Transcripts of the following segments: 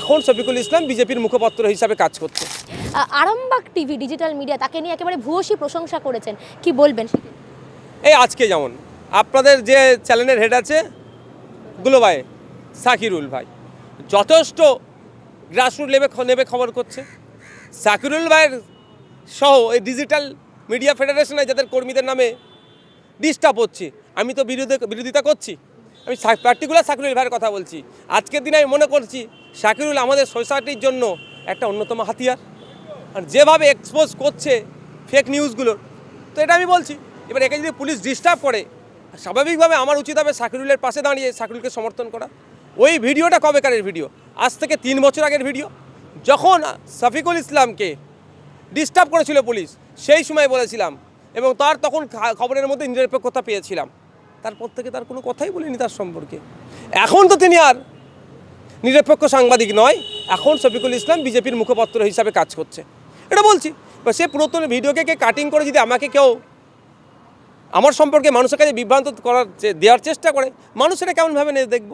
এখন শফিকুল ইসলাম বিজেপির মুখপাত্র হিসাবে কাজ করছে। আরামবাগ টিভি ডিজিটাল মিডিয়া তাকে নিয়ে একেবারে ভূয়সী প্রশংসা করেছেন। কি বলবেন? এই আজকে যেমন আপনাদের যে চ্যানেলের হেড আছে গুলোবাই সাকিরুল ভাই। যথেষ্ট গ্রাসরুট লেভে নেবে খবর করছে। সাকিরুল ভাইয়ের সহ এই ডিজিটাল মিডিয়া ফেডারেশনে যাদের কর্মীদের নামে ডিস্টার্ব হচ্ছে আমি তো বিরোধী বিরোধিতা করছি। আমি পার্টিকুলার সাকিরুল ভাইয়ের কথা বলছি। আজকের দিনে আমি মনে করছি সাকিরুল আমাদের সোসাইটির জন্য একটা অন্যতম হাতিয়ার। আর যেভাবে এক্সপোজ করছে ফেক নিউজগুলো তো এটা আমি বলছি। এবার একে যদি পুলিশ ডিস্টার্ব করে, স্বাভাবিকভাবে আমার উচিত হবে সাকিরুলের পাশে দাঁড়িয়ে সাকিরুলকে সমর্থন করা। ওই ভিডিওটা কবেকারের ভিডিও? আজ থেকে তিন বছর আগের ভিডিও। যখন শফিকুল ইসলামকে ডিস্টার্ব করেছিল পুলিশ সেই সময় বলেছিলাম। এবং তার তখন খবরের মধ্যে নিরপেক্ষতা পেয়েছিলাম। তারপর থেকে তার কোনো কথাই বলিনি তার সম্পর্কে। এখন তো তিনি আর নিরপেক্ষ সাংবাদিক নয়, এখন শফিকুল ইসলাম বিজেপির মুখপত্র হিসাবে কাজ করছে। এটা বলছি সে পুরাতন ভিডিওকে কে কাটিং করে যদি আমাকে কেউ আমার সম্পর্কে মানুষের কাছে বিভ্রান্ত করার দেওয়ার চেষ্টা করে মানুষ এটা কেমনভাবে নিয়ে দেখব?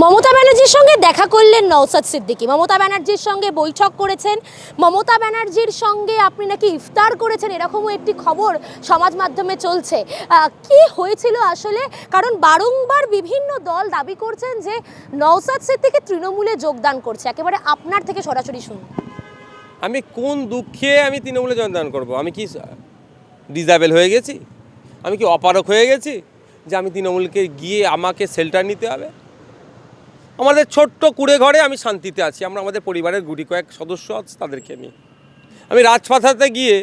মমতা ব্যানার্জির সঙ্গে দেখা করলেন নওসাদ সিদ্দিকী। মমতা ব্যানার্জির সঙ্গে বৈঠক করেছেন। মমতা ব্যানার্জির সঙ্গে আপনি নাকি ইফতার করেছেন, এরকমও একটি খবর সমাজ মাধ্যমে চলছে। কি হয়েছিল আসলে? কারণ বারংবার বিভিন্ন দল দাবি করছেন যে নওসাদ সিদ্দিকী তৃণমূলে যোগদান করছে। একেবারে আপনার থেকে সরাসরি শুনুন। আমি কোন দুঃখে আমি তৃণমূলে যোগদান করব? আমি কি ডিজাবেল হয়ে গেছি? আমি কি অপারক হয়ে গেছি যে আমি তৃণমূলকে গিয়ে আমাকে শেল্টার নিতে হবে? আমাদের ছোট্ট কুড়ে ঘরে আমি শান্তিতে আছি। আমরা আমাদের পরিবারের গুটি কয়েক সদস্য আছে, তাদেরকে নিয়ে আমি রাজপাথাতে গিয়ে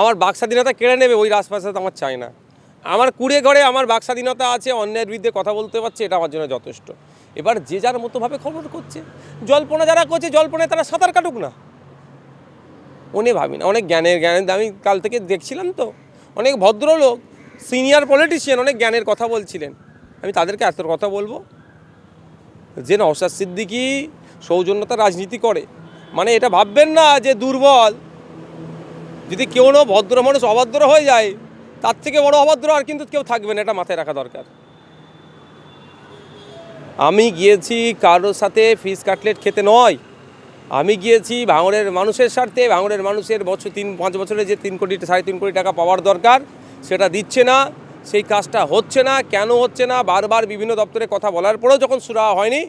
আমার বাক স্বাধীনতা কেড়ে নেবে, ওই রাজপাথাতে আমার চাই না। আমার কুড়ে ঘরে আমার বাক স্বাধীনতা আছে অন্যায়ের বিরুদ্ধে কথা বলতে পারছে, এটা আমার জন্য যথেষ্ট। এবার যে যার মতোভাবে খবর করছে, জল্পনা যারা করছে, জল্পনায় তারা সাঁতার কাটুক না। উনি ভাবি না, অনেক জ্ঞানের জ্ঞানের, আমি কাল থেকে দেখছিলাম তো, অনেক ভদ্রলোক সিনিয়র পলিটিশিয়ান অনেক জ্ঞানের কথা বলছিলেন। আমি তাদেরকে এত কথা বলব যে নওশাদ সিদ্দিকি সৌজন্যতা রাজনীতি করে। মানে এটা ভাববেন না যে দুর্বল। যদি কেউ না ভদ্র মানুষ অভদ্র হয়ে যায়, তার থেকে বড় অভদ্র আর কিন্তু কেউ থাকবে না, এটা মাথায় রাখা দরকার। আমি গিয়েছি কারোর সাথে ফিস কাটলেট খেতে নয়। আমি গিয়েছি ভাঙড়ের মানুষের স্বার্থে, ভাঙড়ের মানুষের বছর তিন, পাঁচ বছরে যে তিন কোটি, সাড়ে তিন কোটি টাকা পাওয়ার দরকার, সেটা দিচ্ছে না। সেই কাজটা হচ্ছে না কেন হচ্ছে না বারবার বিভিন্ন দপ্তরে কথা বলার পরেও যখন সুরা হয়নি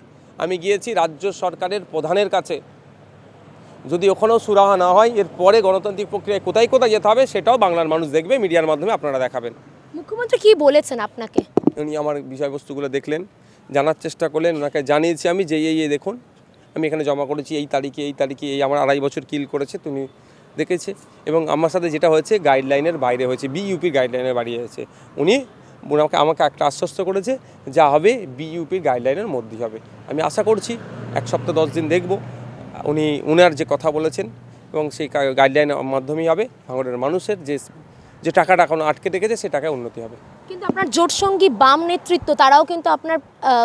আমি গিয়েছি রাজ্য সরকারের প্রধানের কাছে। যদি ওখানেও সুরাহা না হয় এরপরে গণতান্ত্রিক প্রক্রিয়ায় কোথায় কোথায় যেতে হবে সেটাও বাংলার মানুষ দেখবে মিডিয়ার মাধ্যমে আপনারা দেখাবেন। মুখ্যমন্ত্রী কি বলেছেন আপনাকে? উনি আমার বিষয়বস্তুগুলো দেখলেন জানার চেষ্টা করলেন ওনাকে জানিয়েছি আমি যে এই দেখুন আমি এখানে জমা করেছি এই তারিখে এই তারিখে এই আমার আড়াই বছর কিল করেছে তুমি দেখেছে। এবং আমার সাথে যেটা হয়েছে গাইডলাইনের বাইরে হয়েছে বিইউপির গাইডলাইনের বাইরে হয়েছে। উনি ওনাকে আমাকে একটা আশ্বস্ত করেছে, যা হবে বিইউপির গাইডলাইনের মধ্যেই হবে। আমি আশা করছি, এক সপ্তাহ, দশ দিন দেখব। উনি, উনার যে কথা বলেছেন, এবং সেই গাইডলাইনের মাধ্যমেই হবে। ভাঙড়ের মানুষের যে যে টাকাটা এখন আটকে রেখেছে, সে টাকায় উন্নতি হবে। কিন্তু আপনার জোট সঙ্গী বাম নেতৃত্ব তারাও কিন্তু আপনার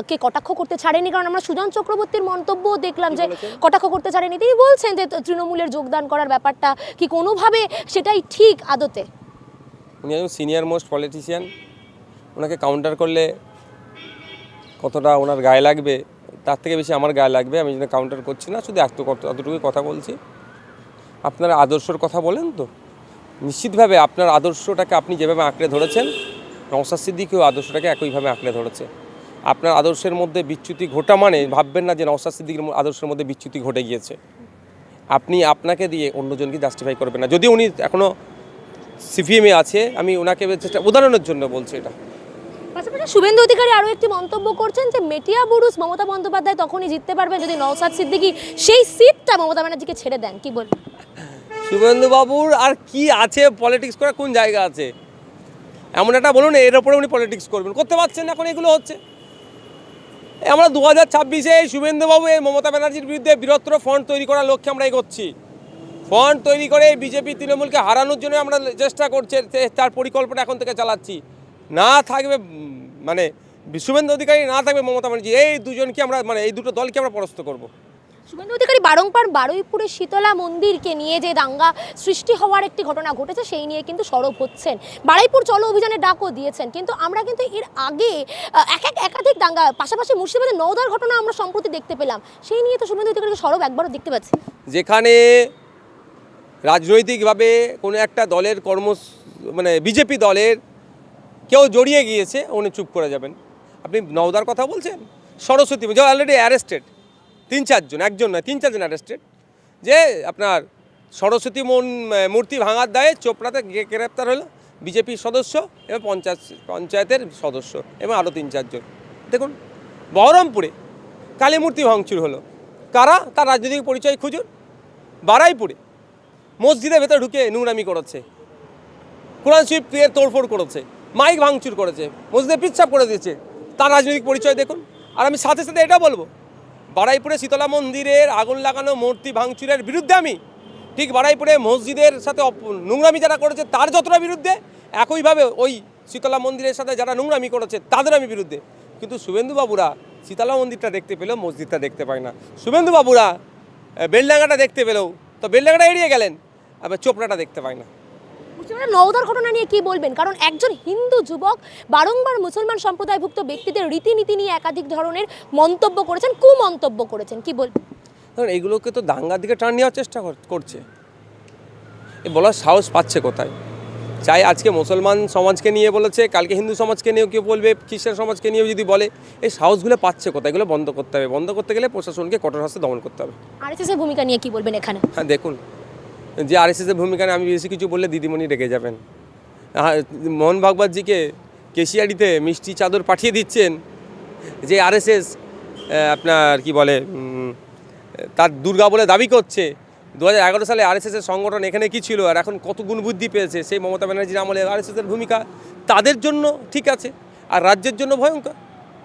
কে কটাক্ষ করতে ছাড়েনি। কারণ আমরা সুজন চক্রবর্তীর মন্তব্য দেখলাম যে কটাক্ষ করতে ছাড়েনি। তিনি বলছেন যে তৃণমূলের যোগদান করার ব্যাপারটা কি কোনোভাবে সেটাই ঠিক আদতে? উনি একজন সিনিয়র মোস্ট পলিটিশিয়ান ওনাকে কাউন্টার করলে কতটা ওনার গায়ে লাগবে তার থেকে বেশি আমার গায়ে লাগবে আমি যেন কাউন্টার করছি না শুধু এত এতটুকুই কথা বলছি। আপনারা আদর্শর কথা বলেন তো। নিশ্চিতভাবে আপনার আদর্শটাকে আপনি যেভাবে আঁকড়ে ধরেছেন নওসাদ সিদ্দিকিও আদর্শটাকে একইভাবে আঁকড়ে ধরেছে। আপনার আদর্শের মধ্যে বিচ্যুতি ঘটা মানে ভাববেন না যে নওসাদ সিদ্দিকির আদর্শের মধ্যে বিচ্যুতি ঘটে গিয়েছে। আপনি আপনাকে দিয়ে অন্যজনকে জাস্টিফাই করবেন না। যদি উনি এখনও সিপিএমে আছে আমি ওনাকে চেষ্টা উদাহরণের জন্য বলছি এটা। পাশাপাশি শুভেন্দু অধিকারী আরও একটি মন্তব্য করছেন যে মেটিয়া বুরুস মমতা বন্দ্যোপাধ্যায় তখনই জিততে পারবেন যদি নওসাদ সিদ্দিকী সেই সিটটা মমতা ব্যানার্জিকে ছেড়ে দেন। কি বলবেন? শুভেন্দুবাবুর আর কি আছে? পলিটিক্স করার কোন জায়গা আছে? এমন একটা বলুন, এর ওপরে উনি পলিটিক্স করবেন। করতে পারছেন এখন এগুলো হচ্ছে। আমরা দু হাজার ছাব্বিশে শুভেন্দুবাবু, এই মমতা ব্যানার্জির বিরুদ্ধে বৃহত্তর ফ্রন্ট তৈরি করার লক্ষ্যে আমরা এগোচ্ছি। ফ্রন্ট তৈরি করে বিজেপি তৃণমূলকে হারানোর জন্য আমরা চেষ্টা করছে তার পরিকল্পনা এখন থেকে চালাচ্ছি। না থাকবে মানে শুভেন্দু অধিকারী না থাকবে মমতা ব্যানার্জি, এই দুজনকে আমরা মানে এই দুটো দলকে আমরা পরাস্ত করব। শুভেন্দু অধিকারী বারংবার বারুইপুরে শীতলা মন্দিরকে নিয়ে যে দাঙ্গা সৃষ্টি হওয়ার একটি ঘটনা ঘটেছে, সেই নিয়ে কিন্তু সরব হচ্ছেন। বারুইপুর চলো অভিযানের ডাকও দিয়েছেন, কিন্তু আমরা কিন্তু এর আগে এক এক একাধিক দাঙ্গা, পাশাপাশি মুর্শিদাবাদের নওদার ঘটনা আমরা সম্প্রতি দেখতে পেলাম। সেই নিয়ে তো শুভেন্দু অধিকারীকে সরব একবারও দেখতে পাচ্ছি। যেখানে রাজনৈতিকভাবে কোনো একটা দলের কর্ম মানে বিজেপি দলের কেউ জড়িয়ে গিয়েছে, উনি চুপ করে যাবেন। আপনি নওদার কথা বলছেন? সরস্বতী যে অলরেডি অ্যারেস্টেড তিন চারজন, একজন নয়, তিন চারজন অ্যারেস্টেড যে আপনার সরস্বতী মন মূর্তি ভাঙার দায়ে চোপড়াতে গ্রেপ্তার হলো বিজেপির সদস্য এবং পঞ্চায়েত, পঞ্চায়েতের সদস্য এবং আরও তিন চারজন। দেখুন, বহরমপুরে কালী মূর্তি ভাঙচুর হলো। কারা? তার রাজনৈতিক পরিচয় খুঁজুন। বারাইপুরে মসজিদের ভেতরে ঢুকে নোংরামি করেছে। কোরআন শরীফ তোড়ফোড় করেছে, মাইক ভাঙচুর করেছে, মসজিদে পিচ্ছাপ করে দিয়েছে। তার রাজনৈতিক পরিচয় দেখুন। আর আমি সাথে সাথে এটা বলব বারাইপুরে শীতলা মন্দিরের আগুন লাগানো মূর্তি ভাঙচুরের বিরুদ্ধে আমি। ঠিক বারাইপুরে মসজিদের সাথে নোংরামি যারা করেছে তার যতটা বিরুদ্ধে, একইভাবে ওই শীতলা মন্দিরের সাথে যারা নোংরামি করেছে তাদের আমি বিরুদ্ধে। কিন্তু শুভেন্দু বাবুরা শীতলা মন্দিরটা দেখতে পেলেও মসজিদটা দেখতে পায় না। শুভেন্দু বাবুরা বেলডাঙ্গাটা দেখতে পেলেও, তো বেলডাঙ্গাটা এড়িয়ে গেলেন, আবার চোপড়াটা দেখতে পায় না। নওদার ঘটনা নিয়ে কি বলবেন? কারণ একজন হিন্দু যুবক বারংবার মুসলমান সম্প্রদায়ভুক্ত ব্যক্তিদের রীতিনীতি নিয়ে একাধিক ধরনের মন্তব্য করেছেন কুমন্তব্য করেছেন। কি বলবেন? কারণ এইগুলোকে তো দাঙ্গার দিকে টান নেওয়ার চেষ্টা করছে। এ বলার সাহস পাচ্ছে কোথায়? চাই আজকে মুসলমান সমাজকে নিয়ে বলেছে কালকে হিন্দু সমাজকে নিয়েও কেউ বলবে খ্রিস্টান সমাজকে নিয়েও যদি বলে এই সাহসগুলো পাচ্ছে কোথায়? এগুলো বন্ধ করতে হবে। বন্ধ করতে গেলে প্রশাসনকে কঠোর হস্তে দমন করতে হবে। আর ভূমিকা নিয়ে কি বলবেন এখানে? হ্যাঁ দেখুন যে আরএসএসের ভূমিকা আমি বেশি কিছু বললে দিদিমণি রেগে যাবেন। মোহন ভাগবতজিকে কেশিয়ারিতে মিষ্টি চাদর পাঠিয়ে দিচ্ছেন যে আরএসএস আপনার কি বলে তার দুর্গা বলে দাবি করছে। দু হাজার এগারো সালে আরএসএসের সংগঠন এখানে কি ছিল আর এখন কত গুণ বুদ্ধি পেয়েছে? সেই মমতা ব্যানার্জির আমলে আরএসএসের ভূমিকা তাদের জন্য ঠিক আছে, আর রাজ্যের জন্য ভয়ঙ্কর।